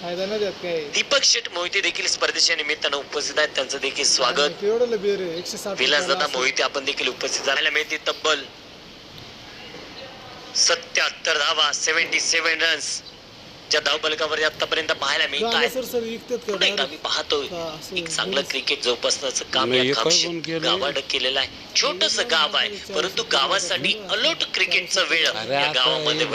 फायदा नाही देत काय? दीपक शेठ मोहिते देखील स्पर्धेच्या निमित्तानं उपस्थित आहेत. त्यांचं देखील स्वागत. केवढं बेर आहे एकशे साठ विलासदादा रुपयाला असं. मोहिते आपण देखील उपस्थित झालेल्या मिळते तब्बल सत्याहत्तर धावा सेव्हन्टी सेव्हन रन्स च्या धावपलकावर आतापर्यंत पाहायला मिळत आहे? मी पाहतोय एक चांगलं क्रिकेट जोपासण्याचं काम या हे? गावानं केलेलं आहे. छोटस गाव आहे परंतु गावासाठी अलोट क्रिकेटचं वेळ या गावामध्ये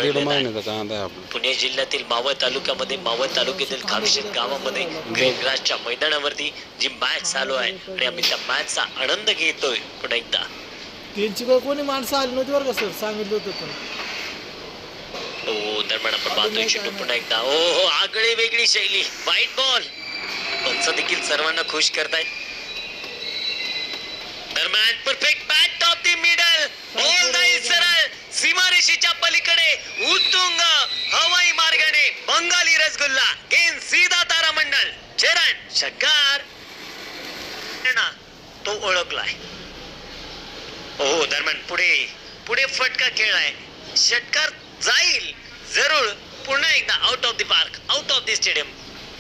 पुणे जिल्ह्यातील मावळ तालुक्यामध्ये मावळ तालुक्यातील कामशेत गावामध्ये ग्रीन ग्रासच्या मैदानावरती जी मॅच चालू आहे आणि आम्ही त्या मॅचचा आनंद घेतोय पुन्हा एकदा. त्यांची कोणी माणसं आली नव्हती बरं का सर? सांगितलं होतं पण. दरम्यान आपण पाहतोय चेंडू पुन्हा एकदा. ओ हो आगळी वेगळी शैली. व्हाईट बॉल पंच देखील सर्वांना खुश करतायत. दरम्यान perfect bat off the middle ball नाही सरळ सीमारेषेच्या पलीकडे उत्तुंग हवाई मार्गाने बंगाली रसगुल्ला. गेम सीधा तारामंडल. चरण षटकार ना, तो ओळखलाय. हो दरम्यान पुढे पुढे फटका खेळलाय. षटकार जाईल जरूर पुन्हा एकदा out of the the stadium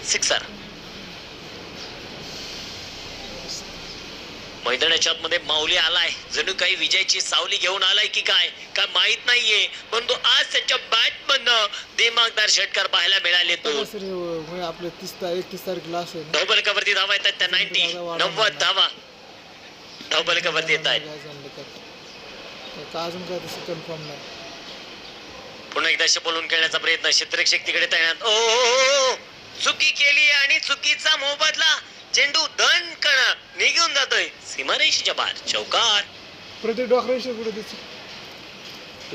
sixer मैदानाच्या आतमध्ये माऊली आलाय. जणू काही विजयाची सावली घेऊन आलाय की काय? काय माहीत नाहीये. पण तो आज त्याच्या बॅट मधनं दिमागदार षटकार पाहायला मिळाले तो. आपलं तीस एकतीस तारीखला. धावपलकावरती धावा येतात त्या नाईन्टी नव्वद धावा. धावपलकावरती येत आहेत. अजून काय तसं कन्फर्म नाही. पुन्हा एकदा बोलून खेळण्याचा प्रयत्न. क्षेत्ररक्षक तिकडे तैनात. ओ. चुकी केली आणि चुकीचा मोबदला चेंडू दन कण निघून जातोय. सीमारेषेच्या बाहेर चौकार. प्रदीप डॉक्टरांशी कुठे दिसत.